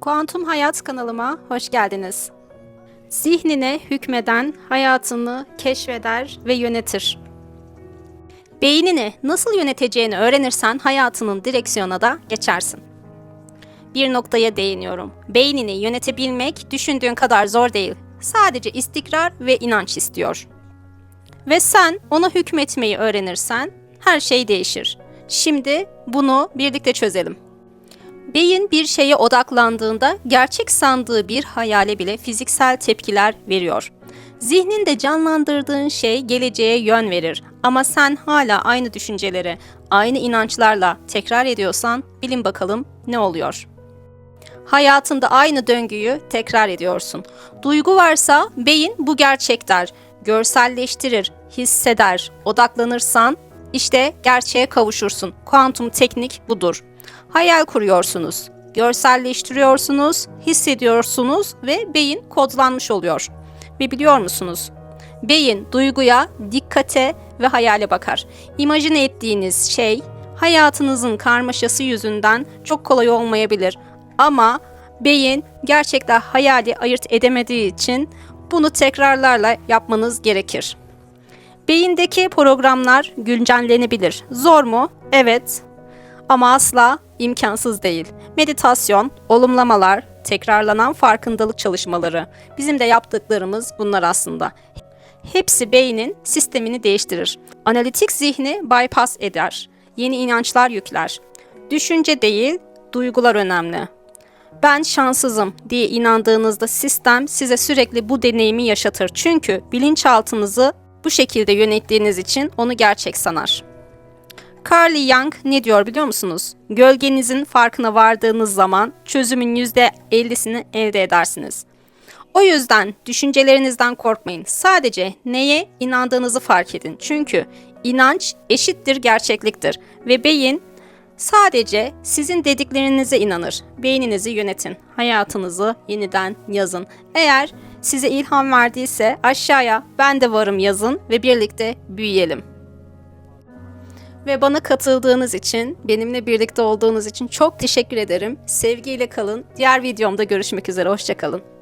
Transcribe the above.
Kuantum Hayat kanalıma hoş geldiniz. Zihnine hükmeden hayatını keşfeder ve yönetir. Beynini nasıl yöneteceğini öğrenirsen hayatının direksiyona da geçersin. Bir noktaya değiniyorum. Beynini yönetebilmek düşündüğün kadar zor değil. Sadece istikrar ve inanç istiyor. Ve sen ona hükmetmeyi öğrenirsen her şey değişir. Şimdi bunu birlikte çözelim. Beyin bir şeye odaklandığında gerçek sandığı bir hayale bile fiziksel tepkiler veriyor. Zihninde canlandırdığın şey geleceğe yön verir ama sen hala aynı düşünceleri, aynı inançlarla tekrar ediyorsan bilin bakalım ne oluyor. Hayatında aynı döngüyü tekrar ediyorsun. Duygu varsa beyin bu gerçek der, görselleştirir, hisseder, odaklanırsan işte gerçeğe kavuşursun. Kuantum teknik budur. Hayal kuruyorsunuz, görselleştiriyorsunuz, hissediyorsunuz ve beyin kodlanmış oluyor. Ve biliyor musunuz? Beyin duyguya, dikkate ve hayale bakar. İmajine ettiğiniz şey hayatınızın karmaşası yüzünden çok kolay olmayabilir. Ama beyin gerçekten hayali ayırt edemediği için bunu tekrarlarla yapmanız gerekir. Beyindeki programlar güncellenebilir. Zor mu? Evet. Ama asla imkansız değil. Meditasyon, olumlamalar, tekrarlanan farkındalık çalışmaları. Bizim de yaptıklarımız bunlar aslında. Hepsi beynin sistemini değiştirir. Analitik zihni bypass eder. Yeni inançlar yükler. Düşünce değil, duygular önemli. Ben şanssızım diye inandığınızda sistem size sürekli bu deneyimi yaşatır. Çünkü bilinçaltınızı bu şekilde yönettiğiniz için onu gerçek sanar. Carly Young ne diyor biliyor musunuz? Gölgenizin farkına vardığınız zaman çözümün %50'sini elde edersiniz. O yüzden düşüncelerinizden korkmayın. Sadece neye inandığınızı fark edin. Çünkü inanç eşittir gerçekliktir ve beyin sadece sizin dediklerinize inanır. Beyninizi yönetin. Hayatınızı yeniden yazın. Eğer size ilham verdiyse aşağıya ben de varım yazın ve birlikte büyüyelim. Ve bana katıldığınız için, benimle birlikte olduğunuz için çok teşekkür ederim. Sevgiyle kalın. Diğer videomda görüşmek üzere. Hoşçakalın.